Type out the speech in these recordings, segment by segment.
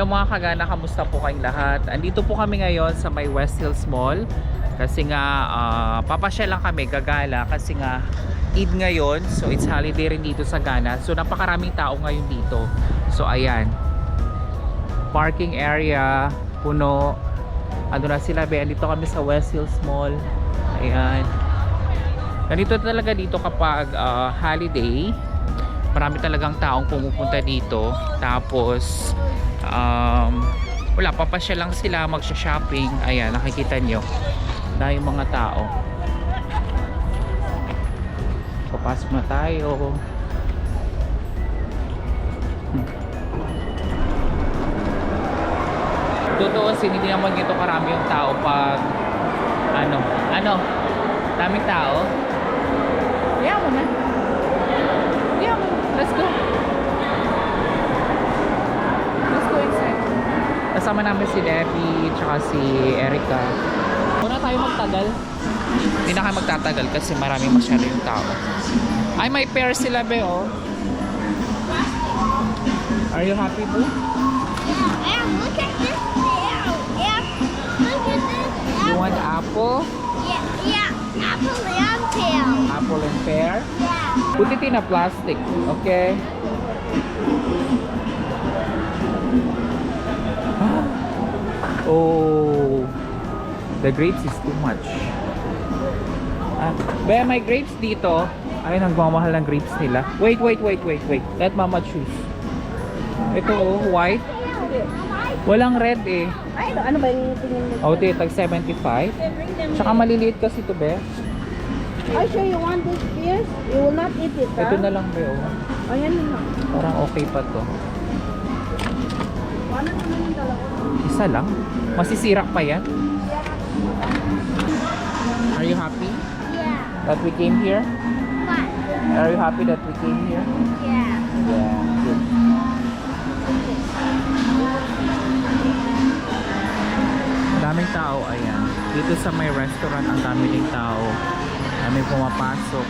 Hello mga kagana, kamusta po kayong lahat? Andito po kami ngayon sa may West Hills Mall kasi nga uh, papasya lang kami, gagala kasi nga Eid ngayon, so it's holiday rin dito sa Ghana. So napakaraming tao ngayon dito. So ayan, parking area, puno. Ano na sila, be? Andito kami sa West Hills Mall. Ayan. Ganito talaga dito kapag ah, holiday. Marami talagang taong pumupunta dito. Tapos, um, wala, papasya lang sila, magsha-shopping. Ayan, nakikita nyo. Yung mga tao. Papasok na tayo. Hmm. Totoo, hindi naman ganito karami yung tao pag ano, ano, daming tao. Kaya mo na. Mo. Let's go. Let's go inside. Kasama namin si Debbie, tsaka si Erica. Muna tayo magtagal. Hindi na kayo magtatagal kasi marami masyado yung tao. Ay, may pair sila, be, oh. Are you happy, boo? Yeah, look at this tail. Yeah, look at this You want apple? Yeah, yeah, apple and tail. Apple and pear? Yeah. Put it in a plastic, okay? Oh, the grapes is too much. Ah, ba may grapes dito. Ay, nagmamahal ng grapes nila. Wait, wait, wait, wait, wait. Let mama choose. Ito, oh, white. Walang red eh. Ay, ano ba yung tingin mo? Oh, ito, tag 75. Tsaka maliliit kasi ito, be. I sure you want this fierce? You will not eat it, Ito na lang, be, oh. Oh, yan na lang. Parang okay pa to. Ano? Isa lang? Masisira pa yan? Are you happy Yeah. that we came here? What? Are you happy that we came here? Yeah. Yeah, good. Daming tao, ayan. Dito sa may restaurant, ang dami ding tao. Dami pumapasok.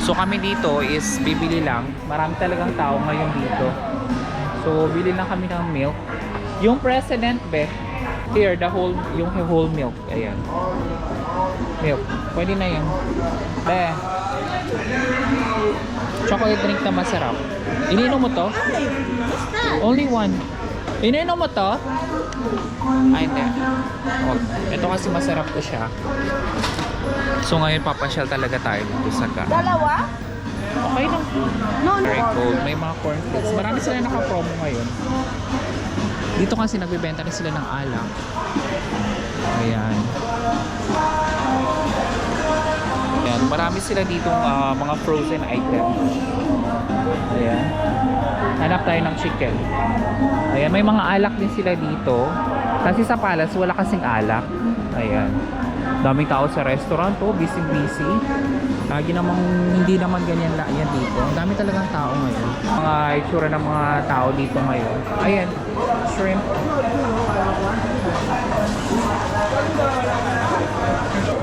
So kami dito is bibili lang. Marami talagang tao ngayon dito. So bili lang kami ng milk. Yung president, be, here, the whole, yung whole milk. Ayan. Milk. Pwede na yun. Be, chocolate drink na masarap. Ininom mo to? Only one. Ininom mo to? Ay, hindi. Wag. Ito kasi masarap to siya. So ngayon papasyal talaga tayo dito sa Ghana. Dalawa? Okay lang. No, no. Very cold. May mga cornflakes. Marami sila naka-promo ngayon. Dito kasi nagbebenta rin sila ng alak. Ayan. Ayan. Marami sila ditong ah, mga frozen items. Ayan. Hanap tayo ng chicken. Ayan. May mga alak din sila dito. Kasi sa palace, wala kasing alak. Ayan. Daming tao sa restaurant to, busy busy. Lagi namang hindi naman ganyan la yan dito. Ang dami talagang tao ngayon. Mga itsura ng mga tao dito ngayon. Ayan, shrimp.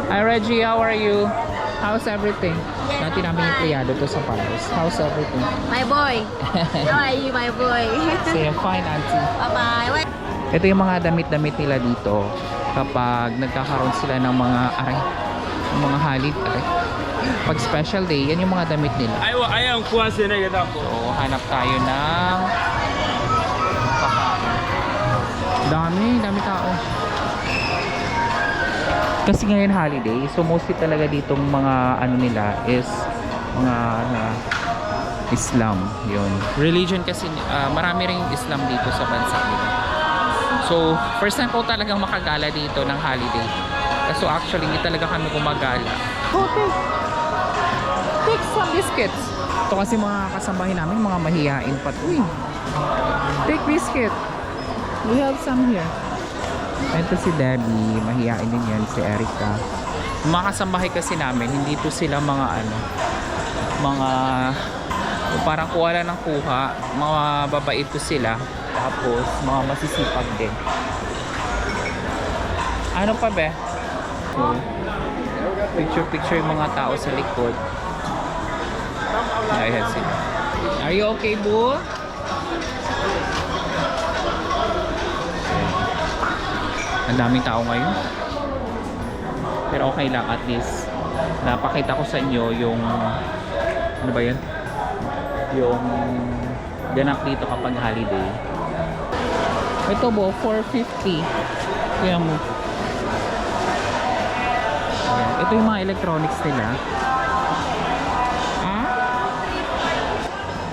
Hi Reggie, how are you? How's everything? Dati namin yung pliyado to sa Paris. How's everything? My boy. How are you, my boy? Say, I'm fine, auntie. Bye-bye. Ito yung mga damit-damit nila dito kapag nagkakaroon sila ng mga aray, mga halid aray pag special day, yan yung mga damit nila. Ayaw, ayaw, kuha sila kita po. So, hanap tayo ng pakain. Dami, dami tao. Kasi ngayon holiday, so mostly talaga ditong mga ano nila is mga uh, Islam, yon. Religion kasi, uh, marami rin Islam dito sa bansa nila. So, first time ko talagang makagala dito ng holiday. So actually, hindi talaga kami gumagala. Okay. Take some biscuits. Ito kasi mga kasambahin namin, mga mahihain pa to. eh. Take biscuit. We have some here. Ito si Debbie, mahihain din yan, si Erica. Mga kasambahay kasi namin, hindi to sila mga ano, mga parang kuha lang ng kuha, mga babait to sila. Tapos, mga masisipag din. Ano pa? So, picture-picture yung mga tao sa likod. Ayan sila. Are you okay, boo? Ang daming tao ngayon. Pero okay lang at least napakita ko sa inyo yung ano ba yun? Yung ganap dito kapag holiday. Ito bo, 450. Kaya mo. Ayan. Ito yung mga electronics nila.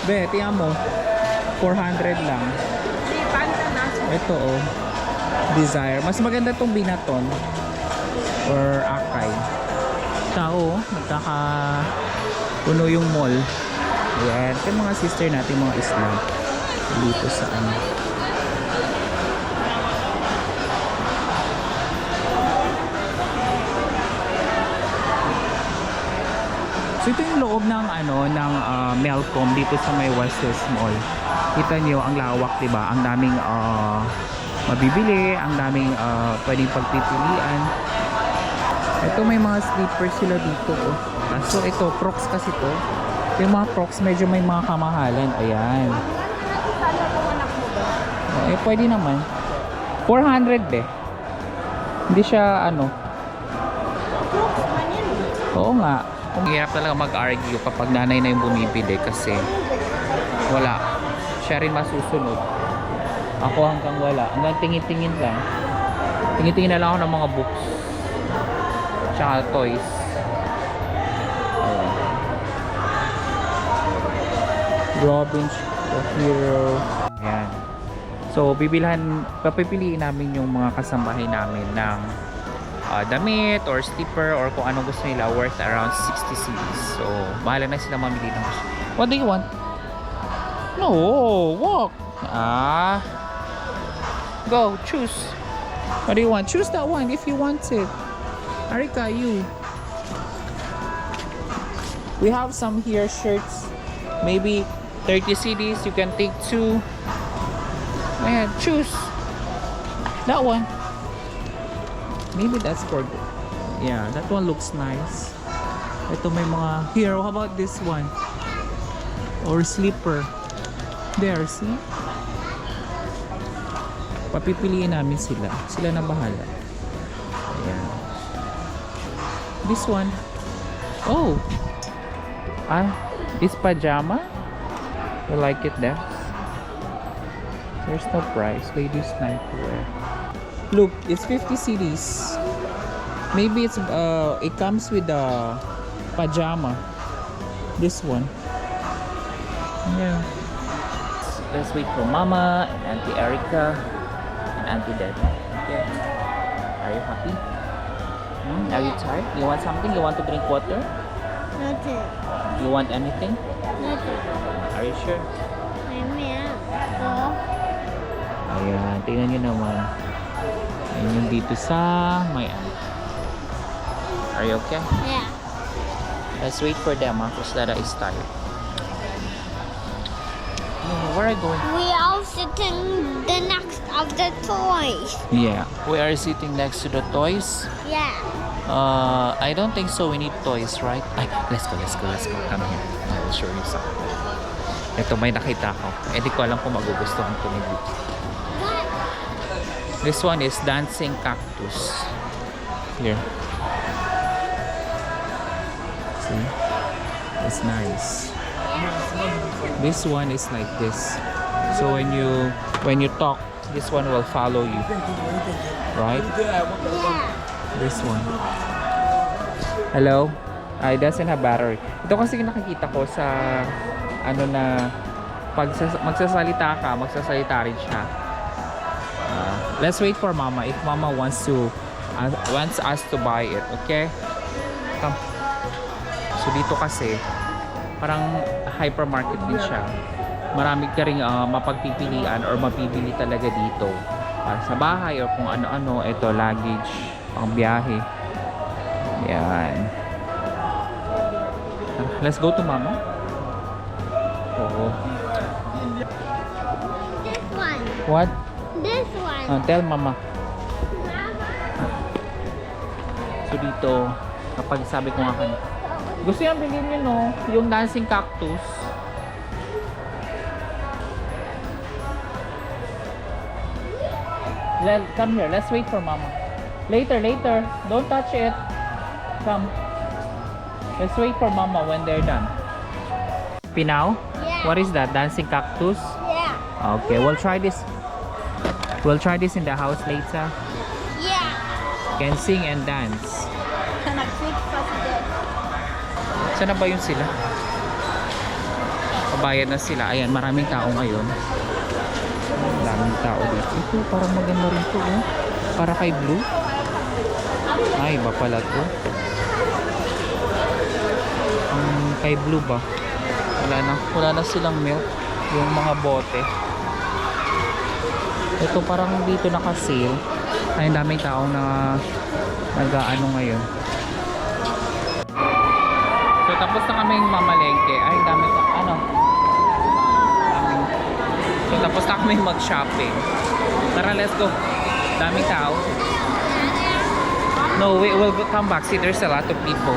Be, tiyan mo. 400 lang. Ito oh. Desire. Mas maganda tong Binaton or Akay. Tao, oh, nagkaka puno yung mall. Ayan. Ito yung mga sister natin, mga Islam. Dito sa ano. So ito yung loob ng ano ng ah, Melcom dito sa may Westes Mall. Kita niyo ang lawak, 'di ba? Ang daming ah, mabibili, ang daming ah, pwedeng pagpipilian. Ito may mga slippers sila dito. Oh. Kaso ito, Crocs kasi to. Yung mga Crocs medyo may mga kamahalan. Ayan. Eh, pwede naman. 400 be. Hindi siya ano. Oo nga. Ang hirap talaga mag-argue kapag nanay na yung bumibili kasi wala. Siya rin masusunod. Ako hanggang wala. Hanggang tingin-tingin lang. Tingin-tingin na lang ako ng mga books. Tsaka toys. Ayan. Robin the Hero. Ayan. So, bibilhan, papipiliin namin yung mga kasambahay namin ng uh, damit or slipper or kung anong gusto nila worth around 60 cedis. So, bahala na sila mamili ng gusto. What do you want? No, walk. Ah. Go, choose. What do you want? Choose that one if you want it. Arika, you. We have some here shirts. Maybe 30 CDs. You can take two. Ayan, choose. That one. Maybe that's for Yeah, that one looks nice. Ito may mga here. How about this one? Or slipper. There, see? Papipiliin namin sila. Sila na bahala. Ayan. This one. Oh. Ah, it's pajama? You like it there? There's no price. Ladies nightwear. Look, it's 50 CDs. Maybe it's uh it comes with the pajama. This one. Yeah. Let's wait for Mama and Auntie Erica and Auntie Deb. Okay. Are you happy? Hmm? Are you tired? You want something? You want to drink water? Nothing. You want anything? Nothing. Are you sure? Mamaya. Go. Ayan, tingnan nyo naman. Yung dito sa may aunt. Are you okay? Yeah. Let's wait for them, ha? Because Dada is tired. Oh, where are you going? We are sitting the next of the toys. Yeah. We are sitting next to the toys. Yeah. Uh, I don't think so. We need toys, right? Ay, let's go, let's go, let's go. Come here. I'll show you something. Ito, may nakita ko. Eh, di ko alam kung magugustuhan ko ni Vicky. This one is dancing cactus. Here. See? It's nice. This one is like this. So when you when you talk, this one will follow you. Right? Yeah. This one. Hello? It doesn't have battery. Ito kasi nakikita ko sa ano na pag sas- magsasalita ka, magsasalita rin siya. Let's wait for mama if mama wants to uh, wants us to buy it, okay? Come. So dito kasi parang hypermarket din siya. Marami ka ring ah, mapagpipilian or mapipili talaga dito para sa bahay or kung ano-ano. Ito, luggage, pang biyahe. Yan. Let's go to mama. Oo. One. What? This one. Ah, tell mama. Mama. So dito, kapag sabi ko nga kanina, gusto yan bilhin nyo no, yung dancing cactus. Let, come here. Let's wait for mama. Later, later. Don't touch it. Come. Let's wait for mama when they're done. Pinaw? Yeah. What is that? Dancing cactus? Yeah. Okay, we'll try this. We'll try this in the house later. Yeah. Can sing and dance. Saan na ba yun sila? Pabayad na sila. Ayan, maraming tao ngayon. Daming tao dito. Ito, parang maganda rin to. Oh. Para kay Blue. Ay, iba pala to. Um, kay Blue ba? Wala na. Wala na silang milk. Yung mga bote. Ito parang dito naka-sale. Ay, ang daming tao na nag-ano ngayon. So tapos na kaming mamalengke. Ay, dami ka. Ano? Daming. So tapos na kaming mag-shopping. Tara, let's go. Daming tao. No, we will come back. See, there's a lot of people.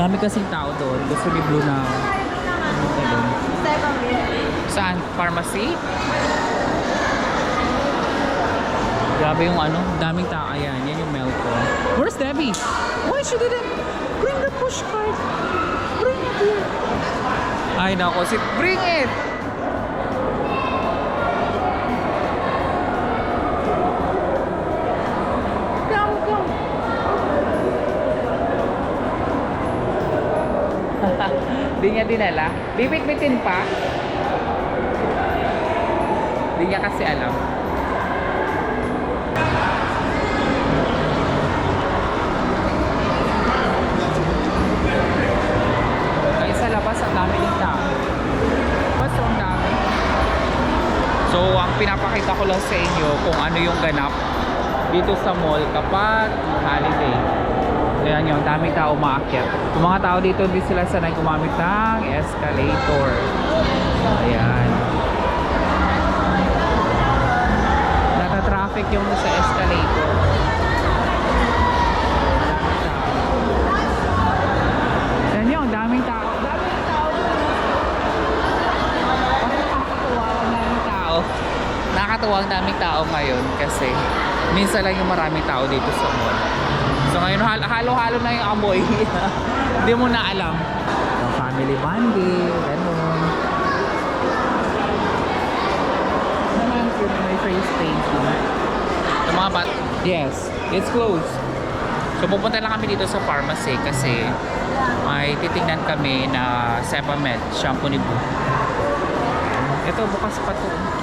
Dami kasing tao doon. Gusto ni Blue na ano. Saan? Pharmacy? Grabe yung ano, daming tao. Ayan, yan yung Melco. Where's Debbie? Why she didn't bring the push cart? Bring it here. Ay nako, si bring it! Come, come. Di niya dinala. Bibit-bitin pa. Di niya kasi alam. Labas, ang dami ng tao. Mas ang dami. So, ang pinapakita ko lang sa inyo kung ano yung ganap dito sa mall kapag holiday. Ayan yung daming tao umaakyat. Yung mga tao dito, hindi sila sanay gumamit ng escalator. Ayan. Nata-traffic yung sa escalator. Nakakatuwa ang daming tao ngayon kasi minsan lang yung maraming tao dito sa mall. So ngayon hal- halo-halo na yung amoy. Hindi mo na alam. Yung family bonding, ganun. Naman yung may face painting. Yung mga bat... Yes, it's closed. So pupunta lang kami dito sa pharmacy kasi may titingnan kami na Sepamed, shampoo ni Boo. Ito bukas pa to.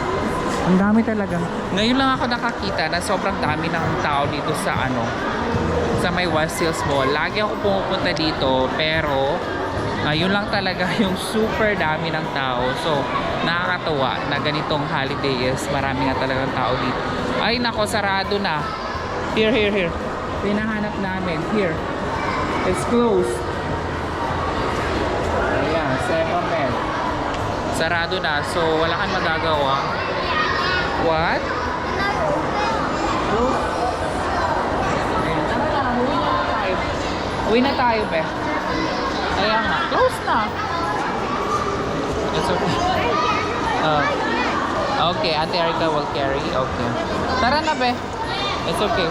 Ang dami talaga. Ngayon lang ako nakakita na sobrang dami ng tao dito sa ano sa may West Hills Mall. Lagi ako pumupunta dito pero ngayon lang talaga yung super dami ng tao. So, nakakatuwa na ganitong holiday is marami nga talagang tao dito. Ay nako, sarado na. Here, here, here. Pinahanap namin. Here. It's closed. Ayan, Sepamed. Sarado na. So, wala kang magagawa. What? Uwi na tayo. Uwi na tayo, be. Kaya nga, close na. It's okay. Uh, okay, Ate Erica will carry. Okay. Tara na, be. It's okay.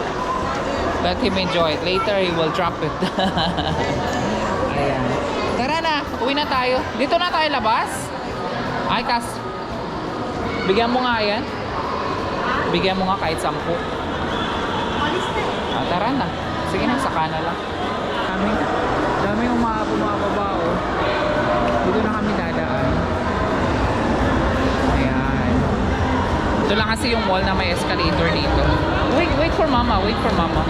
Let him enjoy it. Later, he will drop it. Ayan. Tara na, uwi na tayo. Dito na tayo labas. Ay, Kas. Bigyan mo nga yan. Bigyan mo nga kahit sampu. Ah, tara na. Sige na, saka na lang. Kami, dami yung mga bumababa oh. Dito na kami dadaan. Ayan. Ito lang kasi yung mall na may escalator dito. Wait, wait for mama, wait for mama.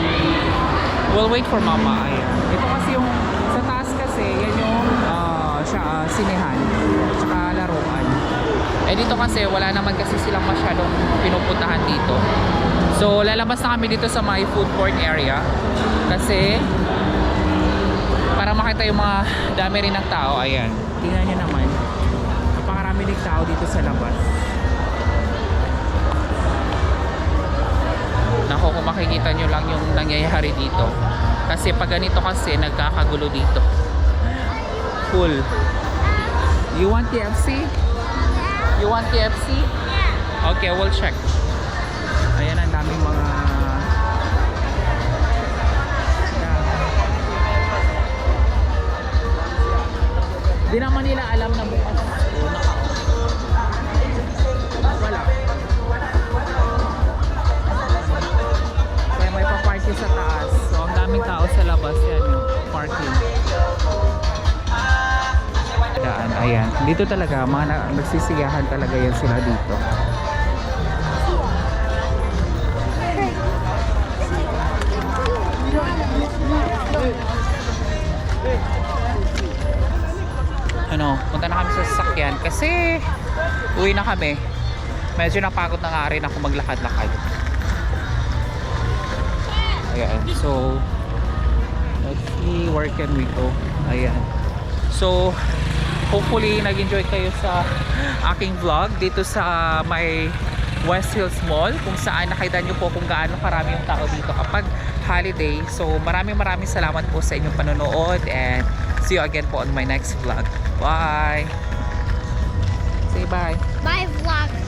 We'll wait for mama. Ayan. Ito kasi yung, sa taas kasi, yan yung ah, siya, ah, sinehan. Tsaka laruan. Eh dito kasi wala naman kasi silang masyadong pinupuntahan dito. So lalabas na kami dito sa my food court area kasi para makita yung mga dami rin ng tao. Ayan. Tingnan nyo naman. Napakarami ng tao dito sa labas. Nako kung makikita nyo lang yung nangyayari dito. Kasi pag ganito kasi nagkakagulo dito full. You want KFC? You want KFC? Okay, we'll check. Ayan ang daming mga Di naman nila alam na bukas. Wala. Kaya may pa-parking sa taas. So, ang daming tao sa labas yan. Parking. Ayan. Dito talaga, mga na, nagsisiyahan talaga yan sila dito. ano, punta na kami sa sasakyan kasi uwi na kami. Medyo napagod na nga rin ako maglakad-lakad. Ayan, so let's see where can we go. Ayan. So, hopefully nag-enjoy kayo sa aking vlog dito sa may West Hills Mall kung saan nakita nyo po kung gaano karami yung tao dito kapag holiday. So maraming maraming salamat po sa inyong panonood and see you again po on my next vlog. Bye! Say bye! Bye, vlog.